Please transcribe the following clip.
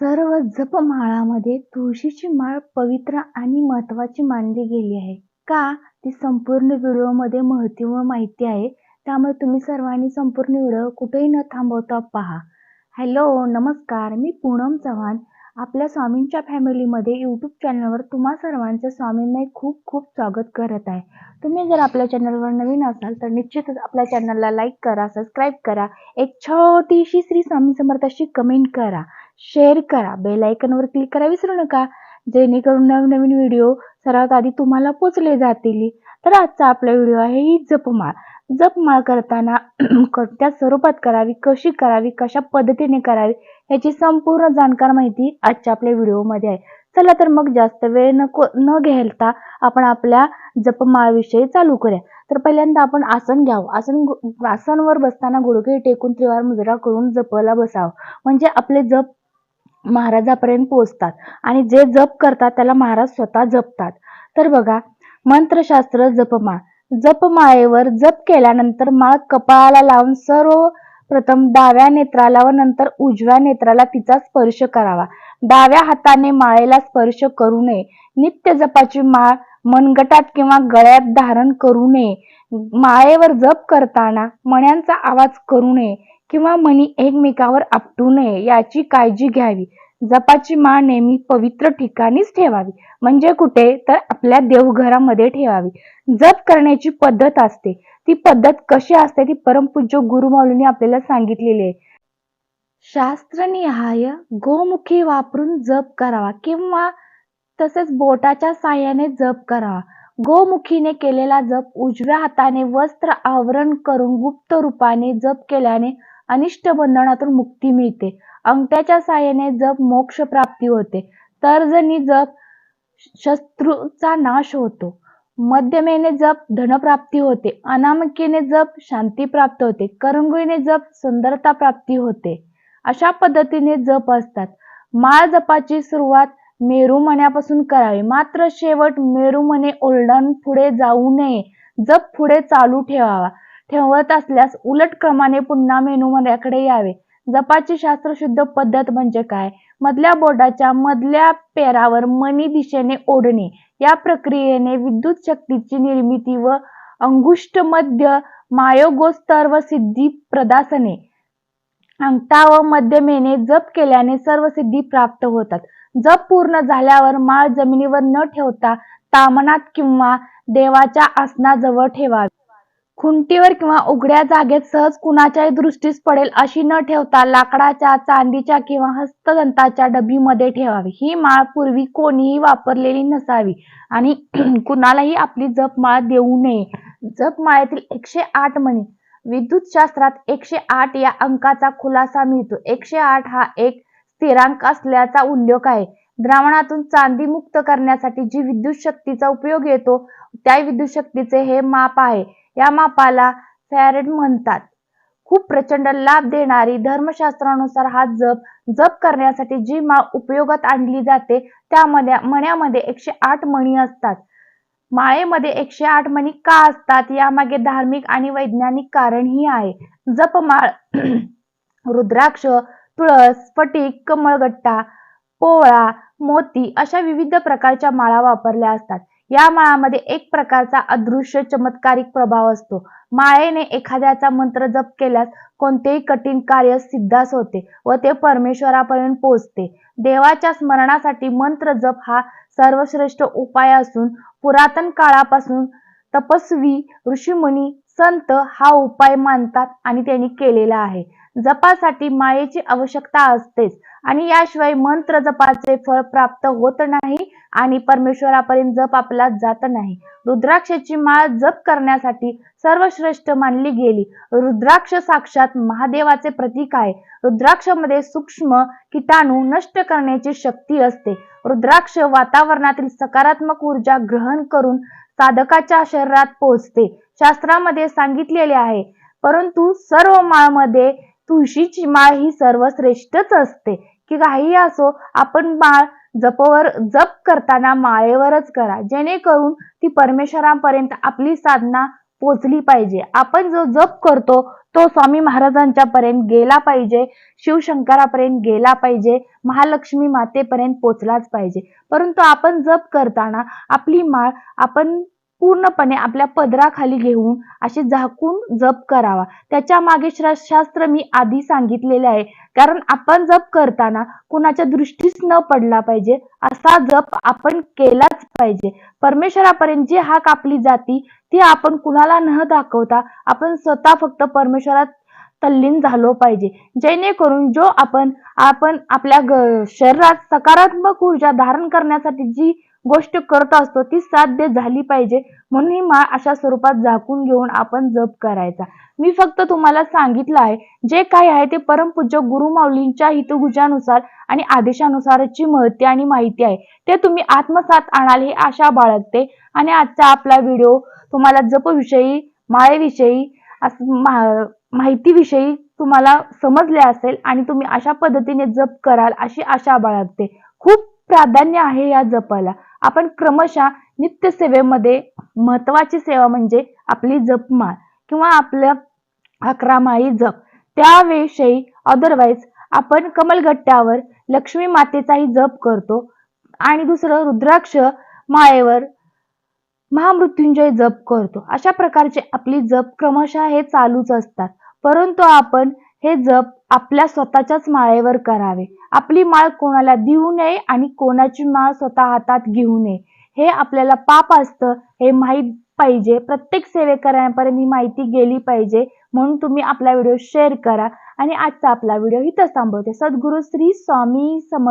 सर्व जपमाळामध्ये तुळशीची माळ पवित्र आणि महत्त्वाची मानली गेली आहे. का? ती संपूर्ण व्हिडिओमध्ये महत्त्व माहिती आहे. त्यामुळे तुम्ही सर्वांनी संपूर्ण व्हिडिओ कुठेही न थांबवता पहा. हॅलो, नमस्कार. मी पूनम चव्हाण. आपल्या स्वामींच्या फॅमिलीमध्ये यूट्यूब चॅनलवर तुम्हा सर्वांचं स्वामींना खूप खूप स्वागत करत आहे. तुम्ही जर आपल्या चॅनलवर नवीन असाल तर निश्चितच आपल्या चॅनलला लाईक करा, सबस्क्राईब करा, एक छोटीशी श्री स्वामी समर्थाशी कमेंट करा, शेअर करा, बेलायकनवर क्लिक करा विसरू नका, जेणेकरून नवनवीन व्हिडिओ सर्वात आधी तुम्हाला पोचले जातील. तर आजचा आपला व्हिडिओ आहे ही जपमाळ. जपमाळ करताना कोणत्या स्वरूपात करावी, कशी करावी, कशा पद्धतीने करावी याची संपूर्ण जाणकार माहिती आजच्या आपल्या व्हिडिओमध्ये आहे. चला तर मग जास्त वेळ नको न घ्यायला आपण आपल्या जपमाळविषयी चालू करूया. तर पहिल्यांदा आपण आसन घ्यावं. आसन आसनवर बसताना गुडघे टेकून त्रिवार मुजरा करून जपला बसावं. म्हणजे आपले जप महाराजापर्यंत पोहोचतात आणि जे जप करतात त्याला महाराज स्वतः जपतात. तर बघा मंत्रशास्त्र जपमाळ. जपमाळेवर जप केल्यानंतर माळ कपाळाला लावून सर्वप्रथम डाव्या नेत्राला व नंतर उजव्या नेत्राला तिचा स्पर्श करावा. डाव्या हाताने माळेला स्पर्श करू नये. नित्य जपाची माळ मनगटात किंवा गळ्यात धारण करू नये. माळेवर जप करताना मण्यांचा आवाज करू नये किंवा मणी एकमेकावर आपटू नये याची काळजी घ्यावी. जपाची माळ नेहमी पवित्र ठिकाणीच ठेवावी. म्हणजे कुठे? तर आपल्या देवघरामध्ये ठेवावी. जप करण्याची पद्धत असते. ती पद्धत कशी असते ती परमपूज्य गुरुमाऊलींनी आपल्याला सांगितलेली आहे. शास्त्रनिहाय गोमुखी वापरून जप करावा किंवा तसेच बोटाच्या साह्याने जप करावा. गोमुखीने केलेला जप उजव्या हाताने वस्त्र आवरण करून गुप्त रूपाने जप केल्याने अनिष्ट बंधनातून मुक्ती मिळते. अंगठ्याच्या साहाय्याने जप मोक्ष प्राप्ती होते. तर्जनी जप शत्रूचा नाश होतो. मध्यमेने जप धनप्राप्ती होते. अनामिकेने जप शांती प्राप्त होते. करंगुळीने जप सुंदरता प्राप्ती होते. अशा पद्धतीने जप असतात. माळ जपाची सुरुवात मेरुमण्यापासून करावी. मात्र शेवट मेरुमणे ओलांडून पुढे जाऊ नये. जप पुढे चालू ठेवावा. ठेवत असल्यास उलट क्रमाने पुन्हा मेरुमण्याकडे यावे. जपाची शास्त्रशुद्ध पद्धत म्हणजे काय? मधल्या बोर्डाच्या मधल्या पेरावर मणी दिशेने ओढणे. या प्रक्रियेने विद्युत शक्तीची निर्मिती व अंगुष्ट मध्य मायोगोस्तर व सिद्धी प्रदासने. अंगठा व मध्यमेने जप केल्याने सर्व सिद्धी प्राप्त होतात. जप पूर्ण झाल्यावर माळ जमिनीवर न ठेवता तामनात किंवा देवाच्या आसनाजवळ ठेवावी. खुंटीवर किंवा उघड्या जागेत सहज कुणाच्याही दृष्टीस पडेल अशी न ठेवता लाकडाच्या, चांदीच्या किंवा हस्तदंताच्या डबीमध्ये ठेवावी. ही माळ पूर्वी कोणीही वापरलेली नसावी आणि कुणालाही आपली जपमाळ देऊ नये. जपमाळेतील एकशे आठ मणी. विद्युतशास्त्रात एकशे आठ या अंकाचा खुलासा मिळतो. एकशे आठ हा एक स्थिरांक असल्याचा उल्लेख आहे. द्रावणातून चांदी मुक्त करण्यासाठी जी विद्युत शक्तीचा उपयोग येतो त्या विद्युत शक्तीचे हे माप आहे. या मापाला फॅरेड म्हणतात. खूप प्रचंड लाभ देणारी. धर्मशास्त्रानुसार हा जप जप करण्यासाठी जी माळ उपयोगात आणली जाते त्यामध्ये मण्यामध्ये एकशे आठ मणी असतात. माळेमध्ये एकशे आठ मणी का असतात यामागे धार्मिक आणि वैज्ञानिक कारण ही आहे. जपमाळ रुद्राक्ष, तुळस, स्फटिक, कमळगट्टा, पोळा मोती अशा विविध प्रकारच्या माळा वापरल्या असतात. या माळामध्ये एक प्रकारचा अदृश्य चमत्कारिक प्रभाव असतो. माळेने एखाद्याचा मंत्र जप केल्यास कोणतेही कठीण कार्य सिद्धास होते व ते परमेश्वरापर्यंत पोहोचते. देवाच्या स्मरणासाठी मंत्र जप हा सर्वश्रेष्ठ उपाय असून पुरातन काळापासून तपस्वी, ऋषीमुनी, संत हा उपाय मानतात आणि त्यांनी केलेला आहे. जपासाठी माळेची आवश्यकता असतेच आणि याशिवाय मंत्र जपाचे फळ प्राप्त होत नाही आणि परमेश्वरापर्यंत जप आपला जात नाही. रुद्राक्षाची माळ जप करण्यासाठी सर्वश्रेष्ठ मानली गेली. रुद्राक्ष साक्षात महादेवाचे प्रतीक आहे. रुद्राक्षमध्ये सूक्ष्म किटाणू नष्ट करण्याची शक्ती असते. रुद्राक्ष वातावरणातील सकारात्मक ऊर्जा ग्रहण करून साधकाच्या शरीरात पोहोचते. शास्त्रामध्ये सांगितलेले आहे. परंतु सर्व माळमध्ये तुळशीची माळ ही सर्वश्रेष्ठच असते. की काहीही असो आपण माळ जपवर जप करताना माळेवरच करा. जेणेकरून ती परमेश्वरापर्यंत आपली साधना पोचली पाहिजे. आपण जो जप करतो तो स्वामी महाराजांच्या पर्यंत गेला पाहिजे शिवशंकरापर्यंत गेला पाहिजे महालक्ष्मी मातेपर्यंत पोचलाच पाहिजे. परंतु आपण जप करताना आपली माळ आपण पूर्णपणे आपल्या पदराखाली घेऊन अशी झाकून जप करावा. त्याच्यामागे शास्त्र मी आधी सांगितलेले आहे. कारण आपण जप करताना कुणाच्या दृष्टीस न पडला पाहिजे असा जप आपण केलाच पाहिजे. परमेश्वरापर्यंत जी हाक आपली जाती ती आपण कुणाला न दाखवता आपण स्वतः फक्त परमेश्वरात तल्लीन झालो पाहिजे. जेणेकरून जो आपण आपण आपल्या ग- शरीरात सकारात्मक ऊर्जा धारण करण्यासाठी जी गोष्ट करत असतो ती साध्य झाली पाहिजे. म्हणून ही माळ अशा स्वरूपात झाकून घेऊन आपण जप करायचा. मी फक्त तुम्हाला सांगितलं आहे जे काही आहे ते परमपूज्य गुरुमाऊलींच्या हितगुजानुसार आणि आदेशानुसारची महती आणि माहिती आहे. ते तुम्ही आत्मसात आणाल ही आशा बाळगते. आणि आजचा आपला व्हिडिओ तुम्हाला जपविषयी माळेविषयी माहितीविषयी तुम्हाला समजले असेल आणि तुम्ही अशा पद्धतीने जप कराल अशी आशा बाळगते. खूप प्राधान्य आहे या जपाला. आपण क्रमशः नित्य सेवेमध्ये महत्वाची सेवा म्हणजे आपली जपमाळ किंवा आपल्या अकरा जप. त्याविषयी अदरवाईज आपण कमलगट्ट्यावर लक्ष्मी मातेचाही जप करतो आणि दुसरं रुद्राक्ष माळेवर महामृत्युंजय जप करतो. अशा प्रकारचे आपली जप क्रमशः हे चालूच असतात. परंतु आपण हे जप आपल्या स्वतःच्याच माळेवर करावे. आपली माळ कोणाला देऊ नये आणि कोणाची माळ स्वतः हातात घेऊ नये. हे आपल्याला पाप असतं हे माहीत पाहिजे. प्रत्येक सेवेकऱ्यांपर्यंत ही माहिती गेली पाहिजे. म्हणून तुम्ही आपला व्हिडिओ शेअर करा. आणि आजचा आपला व्हिडिओ इथंच थांबवते. सद्गुरु श्री स्वामी समर्थ